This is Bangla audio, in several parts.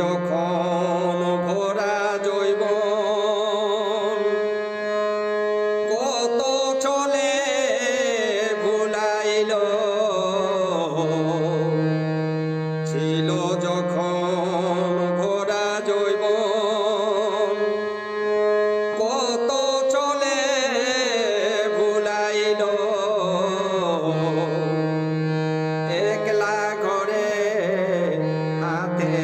যখন ভরা জৈব কত চলে ভুলাইল ছিল যখন ভরা জৈব কত চলে ভুলাইল একলা ঘরে হাতে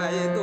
calle